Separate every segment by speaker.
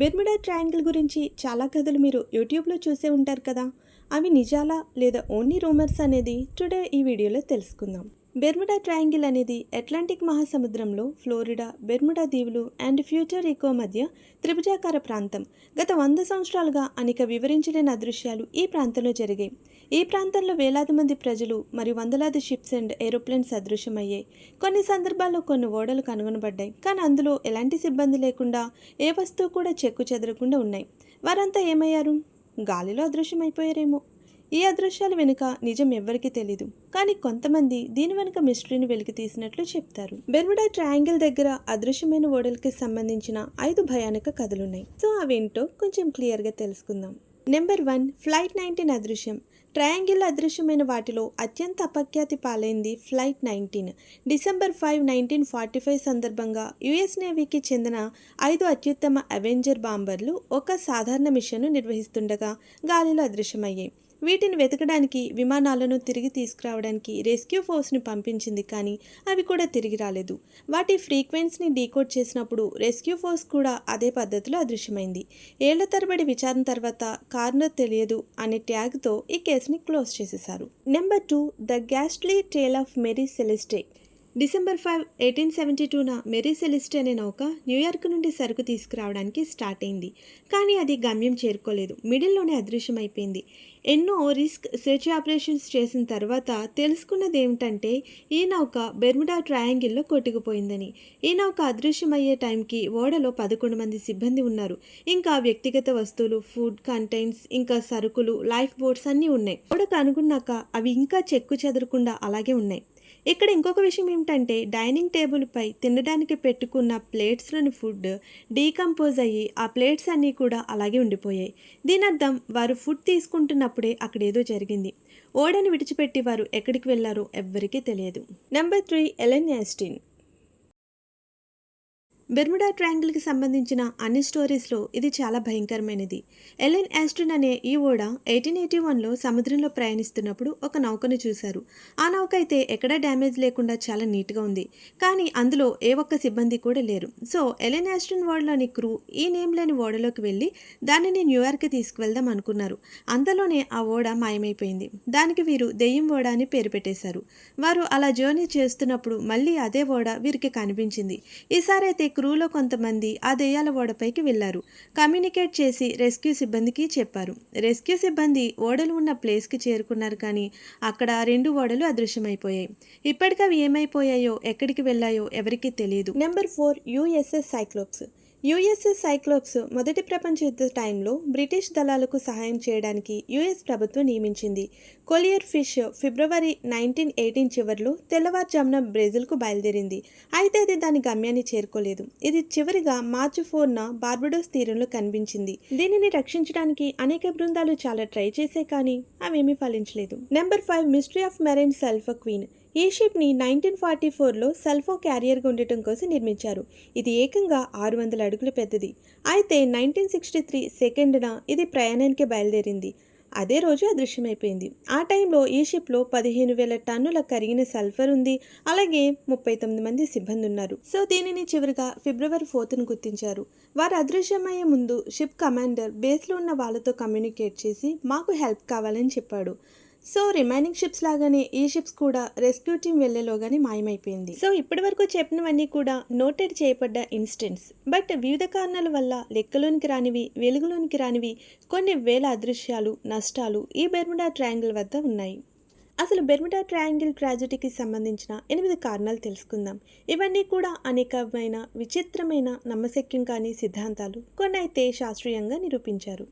Speaker 1: Bermuda triangle గురించి చాలా కథలు మీరు యూట్యూబ్లో చూసే ఉంటారు కదా. అవి నిజాలా లేదా ఓన్లీ రూమర్స్ అనేది టుడే ఈ వీడియోలో తెలుసుకుందాం. బెర్ముడా ట్రయాంగిల్ అనేది అట్లాంటిక్ మహాసముద్రంలో ఫ్లోరిడా బెర్ముడా దీవులు అండ్ ఫ్యూచర్ ఈకో మధ్య త్రిభుజాకార ప్రాంతం. గత వంద సంవత్సరాలుగా అనేక వివరించలేని అదృశ్యాలు ఈ ప్రాంతంలో జరిగాయి. ఈ ప్రాంతంలో వేలాది మంది ప్రజలు మరియు వందలాది షిప్స్ అండ్ ఏరోప్లేన్స్ అదృశ్యమయ్యాయి. కొన్ని సందర్భాల్లో కొన్ని ఓడలు కనుగొనబడ్డాయి కానీ అందులో ఎలాంటి సిబ్బంది లేకుండా ఏ వస్తువు కూడా చెక్కు చెదరకుండా ఉన్నాయి. వారంతా ఏమయ్యారు? గాలిలో అదృశ్యమైపోయారేమో. ఈ అదృశ్యాల వెనుక నిజం ఎవ్వరికీ తెలీదు. కానీ కొంతమంది దీని వెనుక మిస్టరీని వెలికి తీసినట్లు చెప్తారు. బెర్ముడా ట్రయాంగిల్ దగ్గర అదృశ్యమైన ఓడలకి సంబంధించిన ఐదు భయానక కథలున్నాయి. సో అవేంటో కొంచెం క్లియర్గా తెలుసుకుందాం. నెంబర్ వన్ ఫ్లైట్ నైన్టీన్ అదృశ్యం. ట్రయాంగిల్ అదృశ్యమైన వాటిలో అత్యంత అపఖ్యాతి పాలైంది flight nineteen December five nineteen forty five సందర్భంగా యుఎస్ నేవీకి చెందిన ఐదు అత్యుత్తమ అవెంజర్ బాంబర్లు ఒక సాధారణ మిషన్ను నిర్వహిస్తుండగా గాలిలో అదృశ్యమయ్యాయి. వీటిని వెతకడానికి విమానాలను తిరిగి తీసుకురావడానికి రెస్క్యూ ఫోర్స్ని పంపించింది కానీ అవి కూడా తిరిగి రాలేదు. వాటి ఫ్రీక్వెన్సీని డీకోడ్ చేసినప్పుడు రెస్క్యూ ఫోర్స్ కూడా అదే పద్ధతిలో అదృశ్యమైంది. ఏళ్ళ తరబడి విచారణ తర్వాత కార్నర్ తెలియదు అనే ట్యాగ్తో ఈ కేసుని క్లోజ్ చేసేశారు. Number two the ghastly tale of Mary Celeste. December five eighteen seventy టూన మెరీ సెలిస్ట్ అనే నౌక న్యూయార్క్ నుండి సరుకు తీసుకురావడానికి స్టార్ట్ అయింది. కానీ అది గమ్యం చేరుకోలేదు. మిడిల్లోనే అదృశ్యమైపోయింది. ఎన్నో రిస్క్ సెర్చ్ ఆపరేషన్స్ చేసిన తర్వాత తెలుసుకున్నది ఏమిటంటే ఈ నౌక బెర్ముడా ట్రయాంగిల్లో కొట్టుకుపోయిందని. ఈ నౌక అదృశ్యమయ్యే టైంకి ఓడలో పదకొండు మంది సిబ్బంది ఉన్నారు. ఇంకా వ్యక్తిగత వస్తువులు ఫుడ్ కంటైన్స్ ఇంకా సరుకులు లైఫ్ బోట్స్ అన్నీ ఉన్నాయి. ఓడ కనుగొన్నాక అవి ఇంకా చెక్కు చెదరకుండా అలాగే ఉన్నాయి. ఇక్కడ ఇంకొక విషయం ఏమిటంటే డైనింగ్ టేబుల్పై తినడానికి పెట్టుకున్న ప్లేట్స్లోని ఫుడ్ డీకంపోజ్ అయ్యి ఆ ప్లేట్స్ అన్నీ కూడా అలాగే ఉండిపోయాయి. దీని అర్థం వారు ఫుడ్ తీసుకుంటున్నప్పుడే అక్కడ ఏదో జరిగింది. ఓడని విడిచిపెట్టి వారు ఎక్కడికి వెళ్ళారో ఎవ్వరికీ తెలియదు. Number three Ellen Austin Bermuda ట్రయాంగిల్కి సంబంధించిన అన్ని స్టోరీస్లో ఇది చాలా భయంకరమైనది. ఎలెన్ యాస్ట్రిన్ అనే ఈ ఓడ ఎయిటీన్ ఎయిటీ వన్లో సముద్రంలో ప్రయాణిస్తున్నప్పుడు ఒక నౌకను చూశారు. ఆ నౌక అయితే ఎక్కడా డ్యామేజ్ లేకుండా చాలా నీట్గా ఉంది. కానీ అందులో ఏ ఒక్క సిబ్బంది కూడా లేరు. సో ఎలెన్ యాస్ట్రిన్ ఓడలోని క్రూ ఈ నేమ్ లేని ఓడలోకి వెళ్ళి దానిని న్యూయార్క్కి తీసుకువెళ్దాం అనుకున్నారు. అంతలోనే ఆ ఓడ మాయమైపోయింది. దానికి వీరు దెయ్యం ఓడ అని పేరు పెట్టేశారు. వారు అలా జర్నీ చేస్తున్నప్పుడు మళ్ళీ అదే ఓడ వీరికి కనిపించింది. ఈసారి అయితే క్రూలో కొంతమంది ఆ దెయ్యాల ఓడపైకి వెళ్ళారు కమ్యూనికేట్ చేసి రెస్క్యూ సిబ్బందికి చెప్పారు. రెస్క్యూ సిబ్బంది ఓడలు ఉన్న ప్లేస్కి చేరుకున్నారు కానీ అక్కడ రెండు ఓడలు అదృశ్యమైపోయాయి. ఇప్పటికి అవి ఏమైపోయాయో ఎక్కడికి వెళ్ళాయో ఎవరికీ తెలియదు. Number four USS Cyclops. USS Cyclops మొదటి ప్రపంచ యుద్ధ టైంలో బ్రిటిష్ దళాలకు సహాయం చేయడానికి యుఎస్ ప్రభుత్వం నియమించింది. కొలియర్ ఫిష్ ఫిబ్రవరి నైన్టీన్ ఎయిటీన్ చివరిలో తెల్లవారుజామున బ్రెజిల్కు బయలుదేరింది. అయితే అది దాని గమ్యాన్ని చేరుకోలేదు. ఇది చివరిగా మార్చి ఫోర్న బార్బడోస్ తీరంలో కనిపించింది. దీనిని రక్షించడానికి అనేక బృందాలు చాలా ట్రై చేసే కానీ అవేమీ ఫలించలేదు. Number five mystery of Marine Sulphur Queen ఈ షిప్ని నైన్టీన్ ఫార్టీ ఫోర్లో సల్ఫో క్యారియర్గా ఉండటం కోసం నిర్మించారు. ఇది ఏకంగా ఆరు వందల అడుగులు పెద్దది. అయితే నైన్టీన్ సిక్స్టీ త్రీ సెకండ్న ఇది ప్రయాణానికి బయలుదేరింది. అదే రోజు అదృశ్యమైపోయింది. ఆ టైంలో ఈ షిప్లో పదిహేను వేల టన్నుల కరిగిన సల్ఫర్ ఉంది. అలాగే ముప్పై తొమ్మిది మంది సిబ్బంది ఉన్నారు సో దీనిని చివరిగా ఫిబ్రవరి ఫోర్త్ను గుర్తించారు. వారు అదృశ్యమయ్యే ముందు షిప్ కమాండర్ బేస్లో ఉన్న వాళ్ళతో కమ్యూనికేట్ చేసి మాకు హెల్ప్ కావాలని చెప్పాడు. సో రిమైనింగ్ షిప్స్ లాగానే ఈ షిప్స్ కూడా రెస్క్యూ టీం వెళ్ళేలోగానే మాయమైపోయింది. సో ఇప్పటి వరకు చెప్పినవన్నీ కూడా నోటెడ్ చేయబడ్డ ఇన్స్టెంట్స్. బట్ వివిధ కారణాల వల్ల లెక్కలోనికి రానివి వెలుగులోనికి రానివి కొన్ని వేల అదృశ్యాలు నష్టాలు ఈ బెర్ముడా ట్రయాంగిల్ వద్ద ఉన్నాయి. అసలు బెర్ముడా ట్రయాంగిల్ ట్రాజడీకి సంబంధించిన ఎనిమిది కారణాలు తెలుసుకుందాం. ఇవన్నీ కూడా అనేకమైన విచిత్రమైన నమ్మశక్యం కాని సిద్ధాంతాలు. కొన్ని అయితే శాస్త్రీయంగా నిరూపించారు.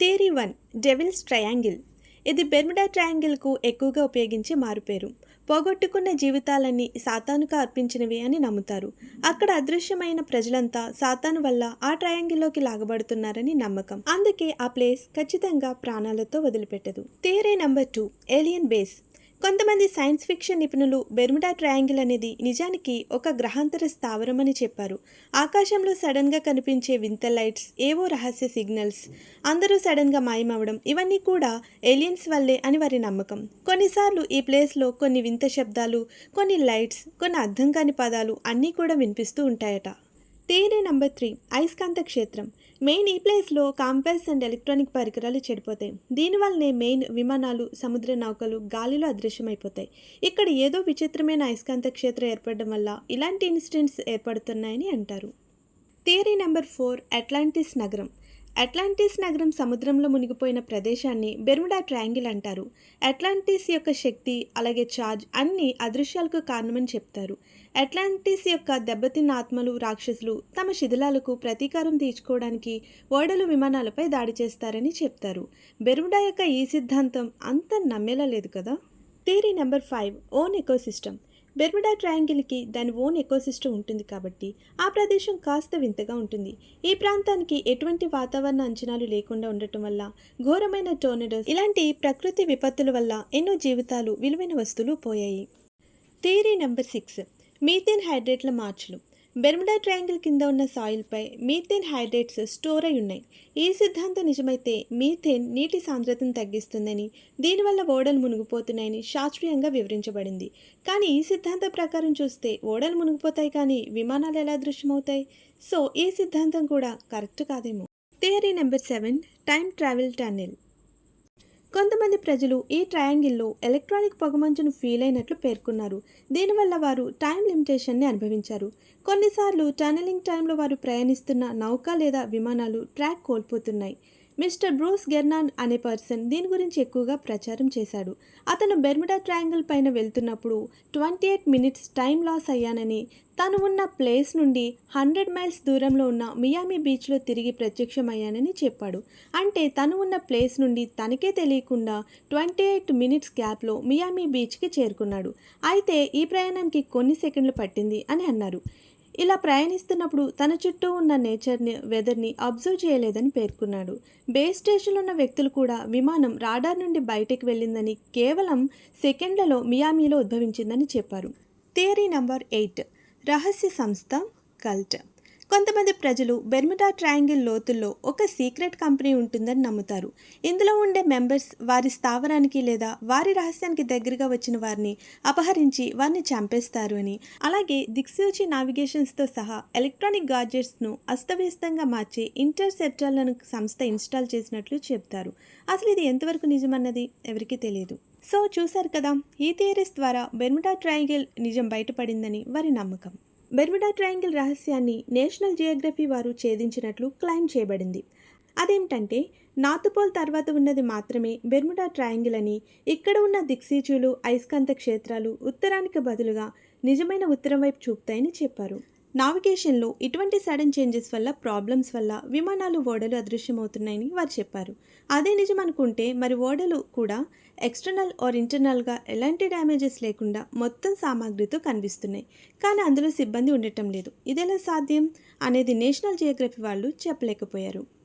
Speaker 1: Theory one Devil's triangle. ఇది బెర్ముడా ట్రయాంగిల్కు ఎక్కువగా ఉపయోగించే మారుపేరు. పోగొట్టుకున్న జీవితాలన్నీ సాతానుకు అర్పించినవి అని నమ్ముతారు. అక్కడ అదృశ్యమైన ప్రజలంతా సాతాను వల్ల ఆ ట్రయాంగిల్లోకి లాగబడుతున్నారని నమ్మకం. అందుకే ఆ ప్లేస్ ఖచ్చితంగా ప్రాణాలతో వదిలిపెట్టదు. Theory number two alien base. కొంతమంది సైన్స్ ఫిక్షన్ నిపుణులు బెర్ముడా ట్రయాంగిల్ అనేది నిజానికి ఒక గ్రహాంతర స్థావరం అని చెప్పారు. ఆకాశంలో సడన్గా కనిపించే వింత లైట్స్ ఏవో రహస్య సిగ్నల్స్ అందరూ సడన్గా మాయమవడం ఇవన్నీ కూడా ఏలియన్స్ వల్లే అని వారి నమ్మకం. కొన్నిసార్లు ఈ ప్లేస్లో కొన్ని వింత శబ్దాలు కొన్ని లైట్స్ కొన్ని అర్థం కాని పదాలు అన్నీ కూడా వినిపిస్తూ ఉంటాయట. థియరీ నెంబర్ త్రీ అయస్కాంత క్షేత్రం. మెయిన్ ఈ ప్లేస్లో కాంపాస్ అండ్ ఎలక్ట్రానిక్ పరికరాలు చెడిపోతాయి. దీనివల్లనే మెయిన్ విమానాలు సముద్ర నౌకలు గాలిలో అదృశ్యమైపోతాయి. ఇక్కడ ఏదో విచిత్రమైన అయస్కాంత క్షేత్రం ఏర్పడడం వల్ల ఇలాంటి ఇన్సిడెంట్స్ ఏర్పడుతున్నాయని అంటారు. థియరీ నెంబర్ ఫోర్ అట్లాంటిస్ నగరం. అట్లాంటిస్ నగరం సముద్రంలో మునిగిపోయిన ప్రదేశాన్ని బెర్ముడా ట్రయాంగిల్ అంటారు. అట్లాంటిస్ యొక్క శక్తి అలాగే ఛార్జ్ అన్ని అదృశ్యాలకు కారణమని చెప్తారు. అట్లాంటిస్ యొక్క దెబ్బతిన్న ఆత్మలు రాక్షసులు తమ శిథిలాలకు ప్రతీకారం తీర్చుకోవడానికి ఓడలు విమానాలపై దాడి చేస్తారని చెప్తారు. బెర్ముడా యొక్క ఈ సిద్ధాంతం అంత నమ్మేలా లేదు కదా? Theory number five own ecosystem. Bermuda ట్రయాంగిల్కి దాని ఓన్ ఎకోసిస్టమ్ ఉంటుంది కాబట్టి ఆ ప్రదేశం కాస్త వింతగా ఉంటుంది. ఈ ప్రాంతానికి ఎటువంటి వాతావరణ అంచనాలు లేకుండా ఉండటం వల్ల ఘోరమైన టోర్నడోస్ ఇలాంటి ప్రకృతి విపత్తుల వల్ల ఎన్నో జీవితాలు విలువైన వస్తువులు పోయాయి. Theory number six. మీథేన్ హైడ్రేట్ల మార్చులు. బెర్ముడా ట్రయాంగిల్ కింద ఉన్న సాయిల్పై మీథేన్ హైడ్రేట్స్ స్టోర్ అయి ఉన్నాయి. ఈ సిద్ధాంతం నిజమైతే మీథేన్ నీటి సాంద్రతను తగ్గిస్తుందని దీనివల్ల ఓడలు మునిగిపోతున్నాయని శాస్త్రీయంగా వివరించబడింది. కానీ ఈ సిద్ధాంతం ప్రకారం చూస్తే ఓడలు మునిగిపోతాయి కానీ విమానాలు ఎలా దృశ్యమవుతాయి? సో ఈ సిద్ధాంతం కూడా కరెక్ట్ కాదేమో. Theory number seven time travel tunnel. కొంతమంది ప్రజలు ఈ ట్రయాంగిల్లో ఎలక్ట్రానిక్ పొగమంచును ఫీల్ అయినట్లు పేర్కొన్నారు. దీనివల్ల వారు టైం లిమిటేషన్ని అనుభవించారు. కొన్నిసార్లు టనలింగ్ టైంలో వారు ప్రయాణిస్తున్న నౌక లేదా విమానాలు ట్రాక్ కోల్పోతున్నాయి. మిస్టర్ బ్రూస్ గెర్నాన్ అనే పర్సన్ దీని గురించి ఎక్కువగా ప్రచారం చేశాడు. అతను బెర్మిడా ట్రయాంగిల్ పైన వెళ్తున్నప్పుడు twenty eight minutes time loss అయ్యానని తను ఉన్న ప్లేస్ నుండి హండ్రెడ్ మైల్స్ దూరంలో ఉన్న మియామి బీచ్లో తిరిగి ప్రత్యక్షమయ్యానని చెప్పాడు. అంటే తను ఉన్న ప్లేస్ నుండి తనకే తెలియకుండా ట్వంటీ ఎయిట్ మినిట్స్ గ్యాప్లో మియామి బీచ్కి చేరుకున్నాడు. అయితే ఈ ప్రయాణానికి కొన్ని సెకండ్లు పట్టింది అని అన్నారు. ఇలా ప్రయాణిస్తున్నప్పుడు తన చుట్టూ ఉన్న నేచర్ని వెదర్ని అబ్జర్వ్ చేయలేదని పేర్కొన్నాడు. బేస్ స్టేషన్లో ఉన్న వ్యక్తులు కూడా విమానం రాడార్ నుండి బయటికి వెళ్ళిందని కేవలం సెకండ్లలో మియామీలో ఉద్భవించిందని చెప్పారు. Theory number eight. రహస్య సంస్థ కల్ట్. కొంతమంది ప్రజలు బెర్ముడా ట్రయాంగిల్ లోతుల్లో ఒక సీక్రెట్ కంపెనీ ఉంటుందని నమ్ముతారు. ఇందులో ఉండే మెంబర్స్ వారి స్థావరానికి లేదా వారి రహస్యానికి దగ్గరగా వచ్చిన వారిని అపహరించి వారిని చంపేస్తారు అని. అలాగే దిక్సూచి నావిగేషన్స్తో సహా ఎలక్ట్రానిక్ గాడ్జెట్స్ను అస్తవ్యస్తంగా మార్చే ఇంటర్సెప్టర్లను సంస్థ ఇన్స్టాల్ చేసినట్లు చెప్తారు. అసలు ఇది ఎంతవరకు నిజమన్నది ఎవరికీ తెలియదు. సో చూశారు కదా ఈ థియరీస్ ద్వారా బెర్ముడా ట్రయాంగిల్ నిజం బయటపడిందని వారి నమ్మకం. బెర్ముడా ట్రయాంగిల్ రహస్యాన్ని నేషనల్ జియోగ్రఫీ వారు ఛేదించినట్లు క్లైమ్ చేయబడింది. అదేమిటంటే నాతుపోల్ తర్వాత ఉన్నది మాత్రమే బెర్ముడా ట్రయాంగిల్ అని ఇక్కడ ఉన్న దిక్సీచులు అయస్కాంత క్షేత్రాలు ఉత్తరానికి బదులుగా నిజమైన ఉత్తరం వైపు చూపుతాయని చెప్పారు. నావిగేషన్లో ఇటువంటి సడన్ చేంజెస్ వల్ల ప్రాబ్లమ్స్ వల్ల విమానాలు ఓడలు అదృశ్యమవుతున్నాయని వారు చెప్పారు. అదే నిజం అనుకుంటే మరి ఓడలు కూడా ఎక్స్టర్నల్ ఆర్ ఇంటర్నల్గా ఎలాంటి డ్యామేజెస్ లేకుండా మొత్తం సామాగ్రితో కనిపిస్తున్నాయి. కానీ అందులో సిబ్బంది ఉండటం లేదు. ఇదెలా సాధ్యం? అనేది నేషనల్ జియోగ్రఫీ వాళ్ళు చెప్పలేకపోయారు.